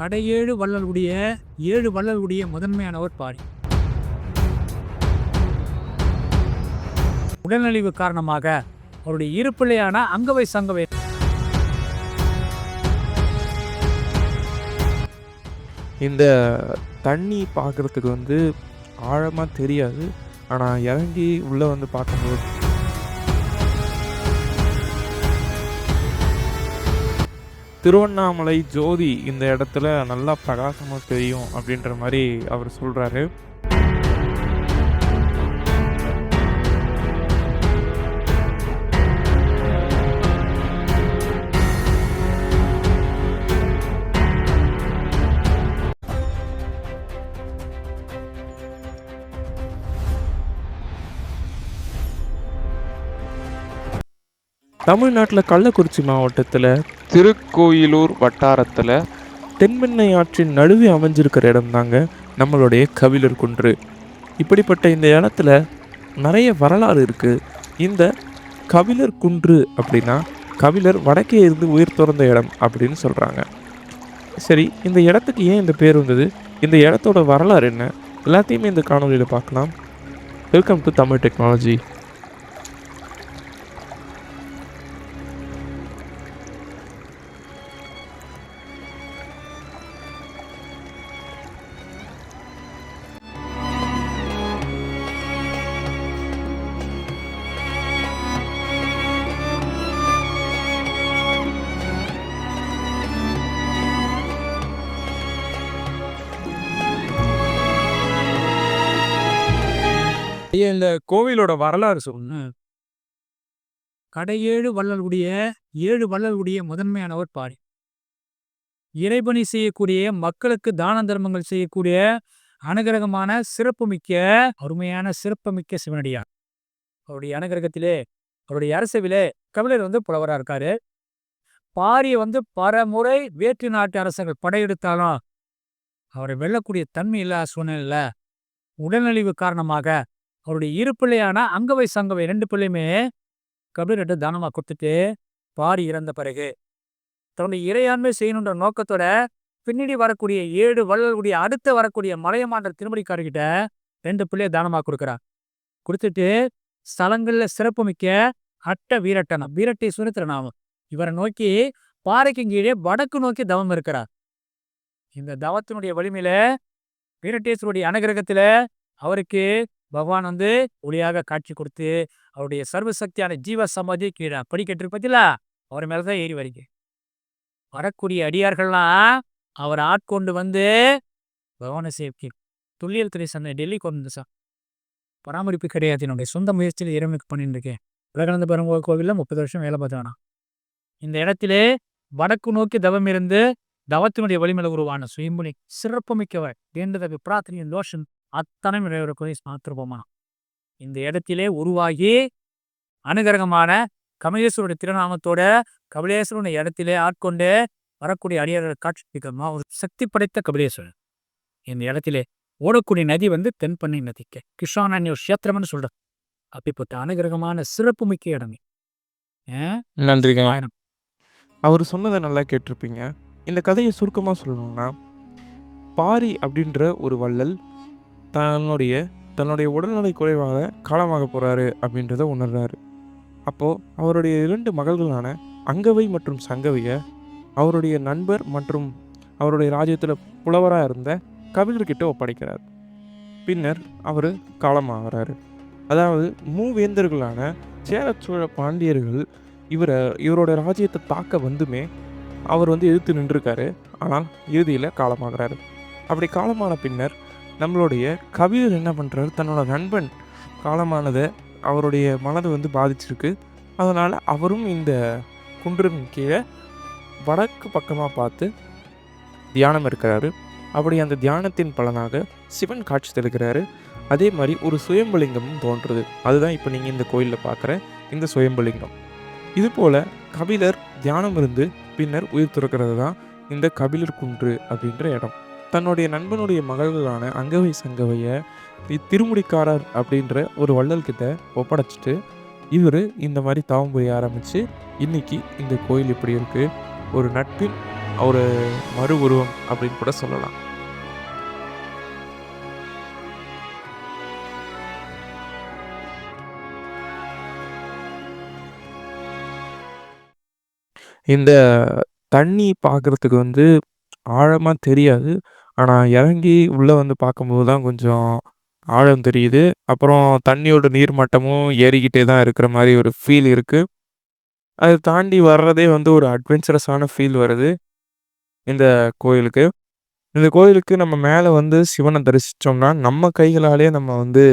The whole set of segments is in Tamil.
கடையேழு வள்ளலுடைய ஏழு வள்ளலுடைய முதன்மையானவர் பாரி. உடல்நலிவு காரணமாக அவருடைய இரு பிள்ளையான அங்கவை சங்கவை. இந்த தண்ணி பார்க்குறதுக்கு வந்து ஆழமாக தெரியாது. ஆனால் இறங்கி உள்ளே வந்து பார்க்கும்போது திருவண்ணாமலை ஜோதி இந்த இடத்துல நல்லா பிரகாசமாக தெரியும் அப்படின்ற மாதிரி அவர் சொல்கிறாரு தமிழ்நாட்டில் கள்ளக்குறிச்சி மாவட்டத்தில் திருக்கோயிலூர் வட்டாரத்தில் தென்மென்னை ஆற்றின் நடுவே அமைஞ்சிருக்கிற இடம் தாங்க நம்மளுடைய கபிலர் குன்று. இப்படிப்பட்ட இந்த இடத்துல நிறைய வரலாறு இருக்குது இந்த கபிலர் குன்று அப்படின்னா கபிலர் வடக்கே இருந்து உயிர் துறந்த இடம் அப்படின்னு சொல்கிறாங்க சரி இந்த இடத்துக்கு ஏன் இந்த பேர் வந்தது? இந்த இடத்தோட வரலாறு என்ன? எல்லாத்தையுமே இந்த காணொலியில் பார்க்கலாம். வெல்கம் டு தமிழ் டெக்னாலஜி ஐயா இந்த கோவிலோட வரலாறு சொல்லு கடையேழு வள்ளலுடைய ஏழு வள்ளலுடைய முதன்மையானவர் பாரி இறைபணி செய்யக்கூடிய மக்களுக்கு தான தர்மங்கள் செய்யக்கூடிய அனுகிரகமான சிறப்புமிக்க அருமையான சிறப்புமிக்க சிவனடியார். அவருடைய அனுகிரகத்திலே அவருடைய அரசவிலே கபிலர் வந்து புலவரா இருக்காரு. பாரியை வந்து பலமுறை வேற்று நாட்டு அரசர்கள் படையெடுத்தாலும் அவரை வெல்லக்கூடிய தன்மை இல்லாத சூழ்நிலையில உடல்நலிவு காரணமாக அவருடைய இரு பிள்ளையான அங்கவை சங்கவை ரெண்டு பிள்ளையுமே கபிலர்கிட்ட தானமா கொடுத்துட்டு பாரி இறந்த பிறகு தன்னுடைய இறையாண்மை செய்யணுன்ற நோக்கத்தோட பின்னாடி வரக்கூடிய ஏழு வள்ளலுடைய அடுத்து வரக்கூடிய மலையமான்ற திருமணிக்காரர்கிட்ட ரெண்டு பிள்ளைய தானமா கொடுக்குறார் கொடுத்துட்டு ஸ்தலங்கள்ல சிறப்புமிக்க அட்ட வீரட்டனா வீரட்டை சுரத்திரநாமம் இவரை நோக்கி பாறைக்கு கீழே வடக்கு நோக்கி தவம் இருக்கிறார். இந்த தவத்தினுடைய வலிமையில வீரட்டேஸ்வருடைய அனுகிரகத்துல அவருக்கு பகவான் வந்து ஒளியாக காட்சி கொடுத்து அவருடைய சர்வசக்தியான ஜீவ சமாதி கீழே படிக்கட்டு இருக்கு அவர் மேலதான் ஏறி வரீங்க. வரக்கூடிய அடியார்கள்லாம் அவர் ஆட்கொண்டு வந்து பகவானை சேவிக்கு துல்லியல் துறை சந்தை டெல்லி கொண்டு வந்து சார். பராமரிப்பு கிடையாது. என்னுடைய சொந்த முயற்சியில் இறைமைக்கு பண்ணிட்டு இருக்கேன் உலகளந்த பெருங்கோவில் கோவிலில் முப்பது வருஷம் வேலை பார்த்தானா இந்த இடத்திலே வடக்கு நோக்கி தவம் இருந்து தவத்தினுடைய வலிமையில உருவான சுயம்புலி சிறப்புமிக்கவர் வேண்டுதவி பிரார்த்தனையின் லோஷன் அத்தனை இறைவருக்குரிய மாத்திருப்போமா இந்த இடத்திலே உருவாகி அனுகிரகமான கமலேஸ்வருடைய திருநாமத்தோட கபிலேஸ்வரனுடைய இடத்திலே ஆட்கொண்டு வரக்கூடிய அடியார்கள் காட்சிக்கமா ஒரு சக்தி படைத்த கபிலேஸ்வரர். இந்த இடத்திலே ஓடக்கூடிய நதி வந்து தென்பண்ணை நதிக்கு கிருஷ்ணானி கஷேத்திரம்னு சொல்ற அப்படிப்பட்ட அனுகிரகமான சிறப்புமிக்க இடமே ஆயிரம். அவர் சொன்னதை நல்லா கேட்டிருப்பீங்க. இந்த கதையை சுருக்கமாக சொல்லணும்னா பாரி அப்படின்ற ஒரு வள்ளல் தன்னுடைய தன்னுடைய உடல்நிலை குறைவாக காலமாக போகிறாரு அப்படின்றத உணர்றாரு. அப்போது அவருடைய இரண்டு மகள்களான அங்கவை மற்றும் சங்கவையை அவருடைய நண்பர் மற்றும் அவருடைய ராஜ்யத்தில் புலவராக இருந்த கபிலர்கிட்ட ஒப்படைக்கிறார். பின்னர் அவர் காலமாகிறாரு. அதாவது மூவேந்தர்களான சேர சோழ பாண்டியர்கள் இவரை இவரோட ராஜ்யத்தை தாக்க வந்துமே அவர் வந்து எதிர்த்து நின்றுருக்காரு. ஆனால் இறுதியில் காலமாகிறாரு. அப்படி காலமான பின்னர் நம்மளுடைய கவியர் என்ன பண்ணுறாரு தன்னோட நண்பன் காலமானதை அவருடைய மனதை வந்து பாதிச்சிருக்கு. அதனால் அவரும் இந்த குன்றின் கீழே வடக்கு பக்கமாக பார்த்து தியானம் இருக்கிறாரு அப்படி அந்த தியானத்தின் பலனாக சிவன் காட்சி தருகிறாரு. அதே மாதிரி ஒரு சுயம்பலிங்கமும் தோன்றுது. அதுதான் இப்போ நீங்கள் இந்த கோயிலில் பார்க்குற இந்த சுயம்பலிங்கம். இதுபோல் கபிலர் தியானம் இருந்து பின்னர் உயிர் துறக்கிறது தான் இந்த கபிலர் குன்று அப்படின்ற இடம். தன்னுடைய நண்பனுடைய மகள்களான அங்கவை சங்கவையை திருமுடிக்காரர் அப்படின்ற ஒரு வள்ளல்கிட்ட ஒப்படைச்சிட்டு இவர் இந்த மாதிரி தாவம் புரிய ஆரம்பித்து இன்னைக்கு இந்த கோயில் இப்படி இருக்குது ஒரு நட்பின் ஒரு மறு உருவம் அப்படின்னு கூட சொல்லலாம். இந்த தண்ணி பார்க்குறதுக்கு வந்து ஆழமா தெரியாது. ஆனா இறங்கி உள்ள வந்து பார்க்கும்போது தான் கொஞ்சம் ஆழம் தெரியுது. அப்புறம் தண்ணியோட நீர் மட்டமும் ஏறிக்கிட்டே தான் இருக்கிற மாரி ஒரு ஃபீல் இருக்கு. அத தாண்டி வர்றதே வந்து ஒரு அட்வென்ச்சரஸான ஃபீல் வருது. இந்த கோயிலுக்கு. இந்த கோயிலுக்கு நம்ம மேல வந்து சிவன தரிசிச்சோம்னா, நம்ம கைகளாலேயே நம்ம வந்து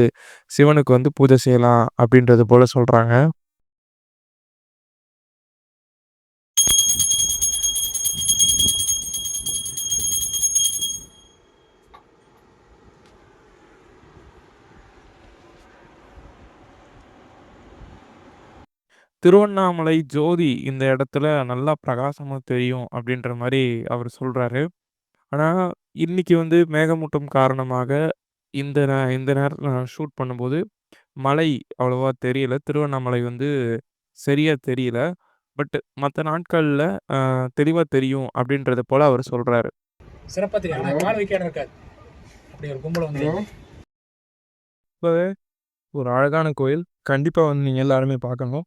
சிவனுக்கு வந்து பூஜை செய்யலாம் அப்படின்றது போல சொல்றாங்க. திருவண்ணாமலை ஜோதி இந்த இடத்துல நல்லா பிரகாசமா தெரியும் அப்படின்ற மாரி அவரு சொல்றாரு. ஆனா, இன்னைக்கு வந்து மேகமூட்டம் காரணமாக இந்த நே இந்த நேரத்துல நான் ஷூட் பண்ணும்போது, மலை அவ்வளவா தெரியல. திருவண்ணாமலை வந்து சரியா தெரியல. பட் மத்த நாட்கள்ல அ தெளிவா தெரியும் அப்படின்றத போல அவரு சொல்றாரு. சிறப்பா தெரியும். ஆனா கால் வைக்க இடம் இருக்காது. அப்படி ஒரு கும்பல் வந்து ரொம்பவே ஒரு அழகான கோயில். கண்டிப்பா வந்து நீங்க எல்லாருமே பார்க்கணும்.